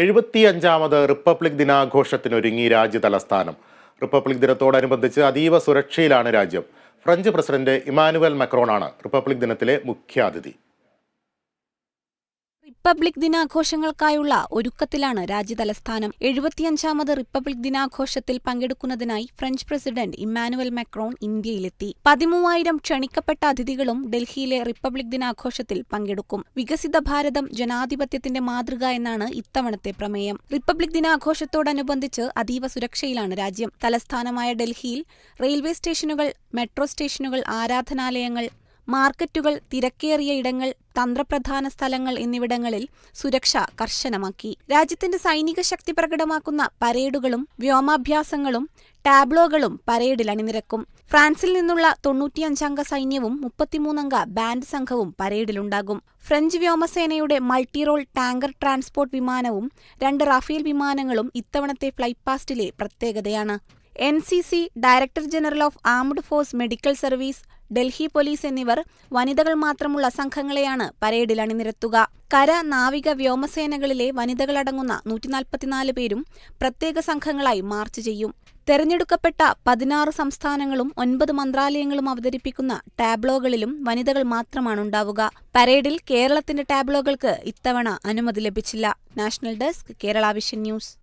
എഴുപത്തിയഞ്ചാമത് republic ദിനാഘോഷത്തിനൊരുങ്ങി രാജ്യ തലസ്ഥാനം republic ദിനത്തോടനുബന്ധിച്ച് അതീവ സുരക്ഷയിലാണ് രാജ്യം. ഫ്രഞ്ച് പ്രസിഡന്റ് ഇമാനുവൽ മക്രോണാണ് റിപ്പബ്ലിക് ദിനത്തിലെ മുഖ്യാതിഥി. റിപ്പബ്ലിക് ദിനാഘോഷങ്ങൾക്കായുള്ള ഒരുക്കത്തിലാണ് രാജ്യതലസ്ഥാനം. എഴുപത്തിയഞ്ചാമത് റിപ്പബ്ലിക് ദിനാഘോഷത്തിൽ പങ്കെടുക്കുന്നതിനായി ഫ്രഞ്ച് പ്രസിഡന്റ് ഇമ്മാനുവൽ മാക്രോൺ ഇന്ത്യയിലെത്തി. പതിമൂവായിരം ക്ഷണിക്കപ്പെട്ട അതിഥികളും ഡൽഹിയിലെ റിപ്പബ്ലിക് ദിനാഘോഷത്തിൽ പങ്കെടുക്കും. വികസിത ഭാരതം ജനാധിപത്യത്തിന്റെ മാതൃക എന്നാണ് ഇത്തവണത്തെ പ്രമേയം. റിപ്പബ്ലിക് ദിനാഘോഷത്തോടനുബന്ധിച്ച് അതീവ സുരക്ഷയിലാണ് രാജ്യം. തലസ്ഥാനമായ ഡൽഹിയിൽ റെയിൽവേ സ്റ്റേഷനുകൾ മെട്രോ സ്റ്റേഷനുകൾ ആരാധനാലയങ്ങൾ മാർക്കറ്റുകൾ തിരക്കേറിയ ഇടങ്ങൾ തന്ത്രപ്രധാന സ്ഥലങ്ങൾ എന്നിവിടങ്ങളിൽ സുരക്ഷ കർശനമാക്കി. രാജ്യത്തിന്റെ സൈനിക ശക്തി പ്രകടമാക്കുന്ന പരേഡുകളും വ്യോമാഭ്യാസങ്ങളും ടാബ്ലോകളും പരേഡിൽ അണിനിരക്കും. ഫ്രാൻസിൽ നിന്നുള്ള തൊണ്ണൂറ്റിയഞ്ചംഗ സൈന്യവും മുപ്പത്തിമൂന്നംഗ ബാൻഡ് സംഘവും പരേഡിലുണ്ടാകും. ഫ്രഞ്ച് വ്യോമസേനയുടെ മൾട്ടിറോൾ ടാങ്കർ ട്രാൻസ്പോർട്ട് വിമാനവും രണ്ട് റാഫേൽ വിമാനങ്ങളും ഇത്തവണത്തെ ഫ്ലൈപാസ്റ്റിലെ പ്രത്യേകതയാണ്. N C C director general of armed force medical service Delhi police എന്നിവർ വനിതകൾ മാത്രമുള്ള സംഘങ്ങളെയാണ് പരേഡിൽ അണിനിരത്തുക. കര നാവിക വ്യോമസേനകളിലെ വനിതകളടങ്ങുന്ന നൂറ്റിനാൽപ്പത്തിനാല് പേരും പ്രത്യേക സംഘങ്ങളായി മാർച്ച് ചെയ്യും. തെരഞ്ഞെടുക്കപ്പെട്ട പതിനാറ് സംസ്ഥാനങ്ങളും ഒൻപത് മന്ത്രാലയങ്ങളും അവതരിപ്പിക്കുന്ന ടാബ്ലോകളിലും വനിതകൾ മാത്രമാണ് ഉണ്ടാവുക. പരേഡിൽ കേരളത്തിന്റെ ടാബ്ലോകൾക്ക് ഇത്തവണ അനുമതി ലഭിച്ചില്ല. National desk Kerala vision news.